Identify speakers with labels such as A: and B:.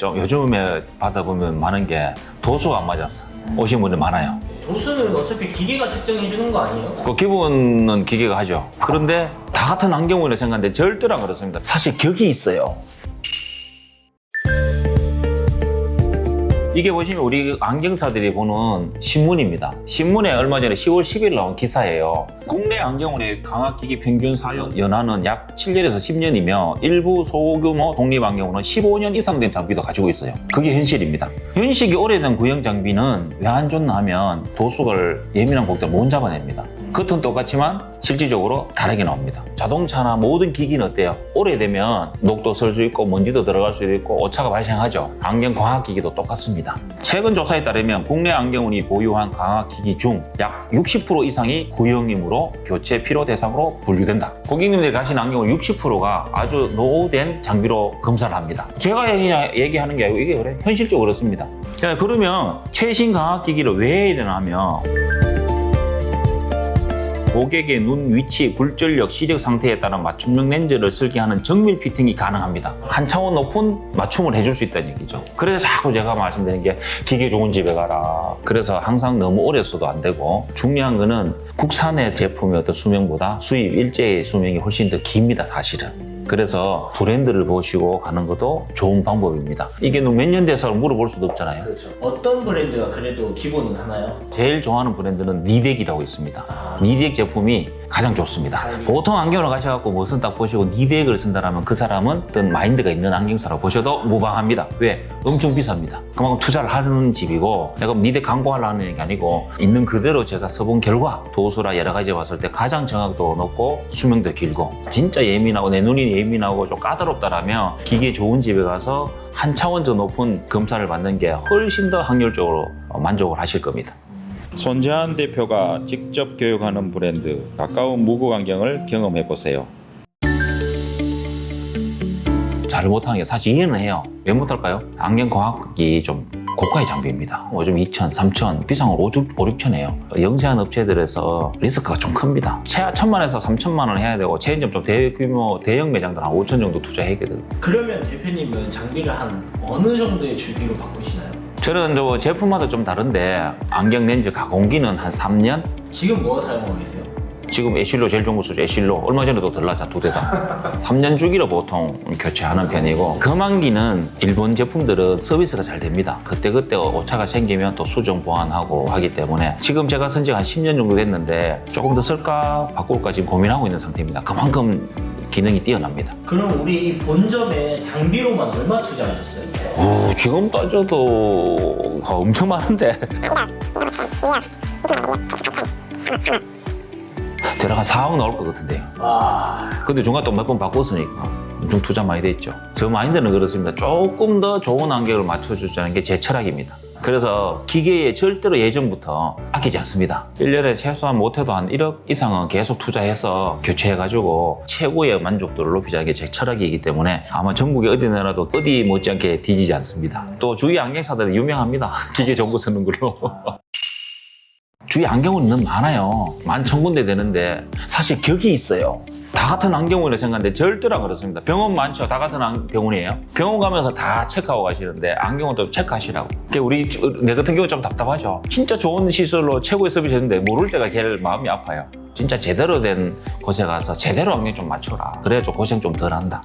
A: 좀 요즘에 받아보면 많은 게 도수가 안 맞았어. 오신 분들 많아요.
B: 도수는 어차피 기계가 측정해 주는 거 아니에요?
A: 그 기본은 기계가 하죠. 그런데 다 같은 안경이라 생각하는데 절대로 안 그렇습니다. 사실 격이 있어요. 이게 보시면 우리 안경사들이 보는 신문입니다. 신문에 얼마 전에 10월 10일 나온 기사예요. 국내 안경원의 광학기기 평균 사용 연한은 약 7년에서 10년이며 일부 소규모 독립 안경원은 15년 이상 된 장비도 가지고 있어요. 그게 현실입니다. 연식이 오래된 구형 장비는 왜 안 좋나 하면 도수를 예민한 곡들 못 잡아냅니다. 겉은 똑같지만 실질적으로 다르게 나옵니다. 자동차나 모든 기기는 어때요? 오래되면 녹도 쓸 수 있고 먼지도 들어갈 수도 있고 오차가 발생하죠. 안경 광학 기기도 똑같습니다. 최근 조사에 따르면 국내 안경원이 보유한 광학 기기 중 약 60% 이상이 구형이므로 교체 필요 대상으로 분류된다. 고객님들이 가신 안경은 60%가 아주 노후된 장비로 검사를 합니다. 제가 얘기하는 게 아니고 이게 그래 현실적으로 그렇습니다. 자, 그러면 최신 광학 기기를 왜 해야 되나 하면 고객의 눈 위치, 굴절력, 시력 상태에 따라 맞춤형 렌즈를 설계하는 정밀 피팅이 가능합니다. 한 차원 높은 맞춤을 해줄 수 있다는 얘기죠. 그래서 자꾸 제가 말씀드리는 게 기계 좋은 집에 가라. 그래서 항상 너무 오래 써도 안 되고 중요한 거는 국산의 제품의 어떤 수명보다 수입 일제의 수명이 훨씬 더 깁니다, 사실은. 그래서 브랜드를 보시고 가는 것도 좋은 방법입니다. 이게 몇 년 돼서 물어볼 수도 없잖아요.
B: 그렇죠. 어떤 브랜드가 그래도 기본은 하나요?
A: 제일 좋아하는 브랜드는 니덱이라고 있습니다. 니덱 제품이 가장 좋습니다. 보통 안경을 가셔갖고 무슨 딱 보시고 니덱을 쓴다라면 그 사람은 어떤 마인드가 있는 안경사라고 보셔도 무방합니다. 왜? 엄청 비쌉니다. 그만큼 투자를 하는 집이고 내가 니덱 광고하려는 게 아니고 있는 그대로 제가 써본 결과 도수라 여러 가지 봤을 때 가장 정확도 높고 수명도 길고 진짜 예민하고 내 눈이 예민하고 좀 까다롭다라면 기계 좋은 집에 가서 한 차원 더 높은 검사를 받는 게 훨씬 더 확률적으로 만족을 하실 겁니다. 손재한 대표가 직접 교육하는 브랜드 가까운 무구 안경을 경험해 보세요. 잘 못하는 게 사실 이해는 해요. 왜 못할까요? 안경 과학이 좀 고가의 장비입니다. 뭐 요즘 2천, 3천, 비싼 건 5, 6천 해요. 영세한 업체들에서 리스크가 좀 큽니다. 최하 천만에서 3천만 원 해야 되고 체인점 좀 대규모 대형 매장들 한 5천 정도 투자해야 되거든요.
B: 그러면 대표님은 장비를 한 어느 정도의 주기로 바꾸시나요?
A: 저는 저 제품마다 좀 다른데 안경 렌즈 가공기는 한 3년?
B: 지금 뭐 사용하고 계세요?
A: 지금 에실로 제일 좋은 거 쓰죠. 에실로. 얼마 전에도 들라자 두 대다. 3년 주기로 보통 교체하는 편이고 금환기는 일본 제품들은 서비스가 잘 됩니다. 그때그때 오차가 생기면 또 수정 보완하고 하기 때문에 지금 제가 쓴 지가 한 10년 정도 됐는데 조금 더 쓸까 바꿀까 지금 고민하고 있는 상태입니다. 그만큼 기능이 뛰어납니다.
B: 그럼 우리 이 본점에 장비로만 얼마 투자하셨어요?
A: 오, 지금 따져도 아, 엄청 많은데. 들어가 4억 나올 것 같은데요.
B: 와
A: 근데 중간 또 몇 번 바꿨으니까 엄청 투자 많이 됐죠. 저 마인드는 그렇습니다. 조금 더 좋은 안경을 맞춰주자는 게 제 철학입니다. 그래서 기계에 절대로 예전부터 아끼지 않습니다. 1년에 최소한 못해도 한 1억 이상은 계속 투자해서 교체해가지고 최고의 만족도를 높이자는 게 제 철학이기 때문에 아마 전국에 어디 나라도 어디 못지않게 뒤지지 않습니다. 또 주위 안경사들이 유명합니다. 기계 정보 쓰는 걸로. 주위 안경은 너무 많아요. 만 천 군데 되는데 사실 격이 있어요. 다 같은 안경원이라 생각하는데 절대로 안 그렇습니다. 병원 많죠. 다 같은 안- 병원이에요. 병원 가면서 다 체크하고 가시는데 안경은 또 체크하시라고. 우리 주- 내 같은 경우 좀 답답하죠. 진짜 좋은 시설로 최고의 서비스 했는데 모를 때가 제일 마음이 아파요. 진짜 제대로 된 곳에 가서 제대로 안경 좀 맞춰라. 그래야 좀 고생 좀 덜 한다.